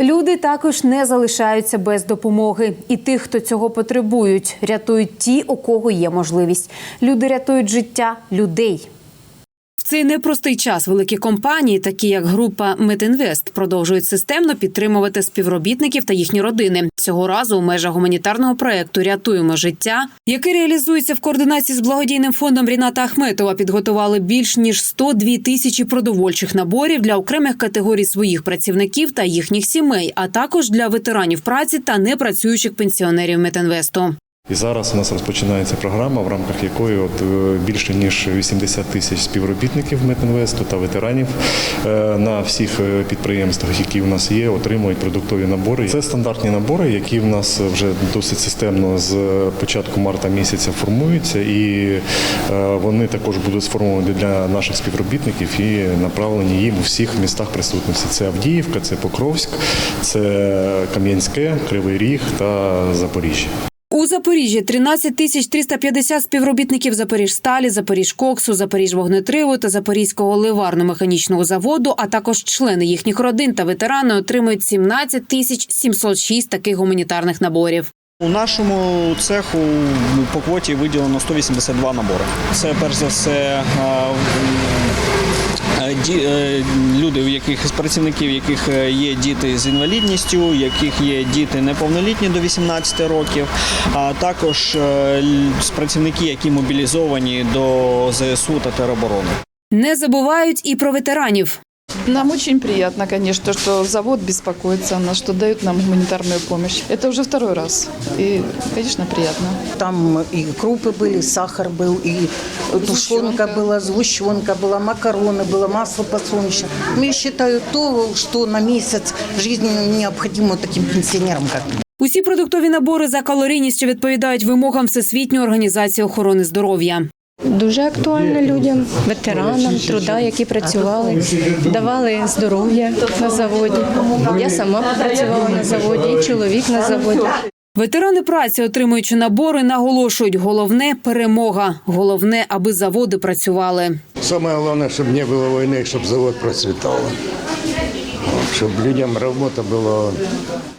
Люди також не залишаються без допомоги. І тих, хто цього потребують, рятують ті, у кого є можливість. Люди рятують життя людей. Цей непростий час великі компанії, такі як група Метінвест, продовжують системно підтримувати співробітників та їхні родини. Цього разу у межах гуманітарного проекту Рятуємо життя, який реалізується в координації з благодійним фондом Ріната Ахметова. Підготували більш ніж 102 тисячі продовольчих наборів для окремих категорій своїх працівників та їхніх сімей, а також для ветеранів праці та непрацюючих пенсіонерів Метінвесту. І зараз у нас розпочинається програма, в рамках якої от е, більше ніж 80 тисяч співробітників Метінвесту та ветеранів е, на всіх е, підприємствах, які в нас є, отримують продуктові набори. Це стандартні набори, які в нас вже досить системно з початку марта місяця формуються, і вони також будуть сформовані для наших співробітників і направлені їм у всіх містах присутності. Це Авдіївка, це Покровськ, це Кам'янське, Кривий Ріг та Запоріжжя. У Запоріжжі 13 тисяч 350 співробітників Запоріжсталі, Запоріжкоксу, Запоріжвогнетриву та Запорізького ливарно-механічного заводу, а також члени їхніх родин та ветерани отримують 17 тисяч 706 таких гуманітарних наборів. У нашому цеху по квоті виділено 182 набори. Це перш за все е, люди, у яких працівників, яких е, є діти з інвалідністю, яких є діти неповнолітні до 18 років, а також е, працівники, які мобілізовані до ЗСУ та тероборони. Не забувають і про ветеранів. Нам очень приятно, конечно, что завод беспокоится о нас, что дают нам гуманитарную помощь. Это уже второй раз. И, конечно, приятно. Там и крупы были, сахар был, и тушенка была, сгущенка была, макароны было, масло подсолнечное. Ну, я считаю то, что на месяц жизни необходимо таким пенсионерам, как мы. Усі продуктові набори за калорійністю відповідають вимогам Всесвітньої організації охорони здоров'я. Дуже актуально людям, ветеранам труда, які працювали, давали здоров'я на заводі. Я сама працювала на заводі, і чоловік на заводі. Ветерани праці, отримуючи набори, наголошують: головне перемога. Головне, аби заводи працювали. Самое главное, чтобы не было войны, чтобы завод процветал. Чтобы людям работа была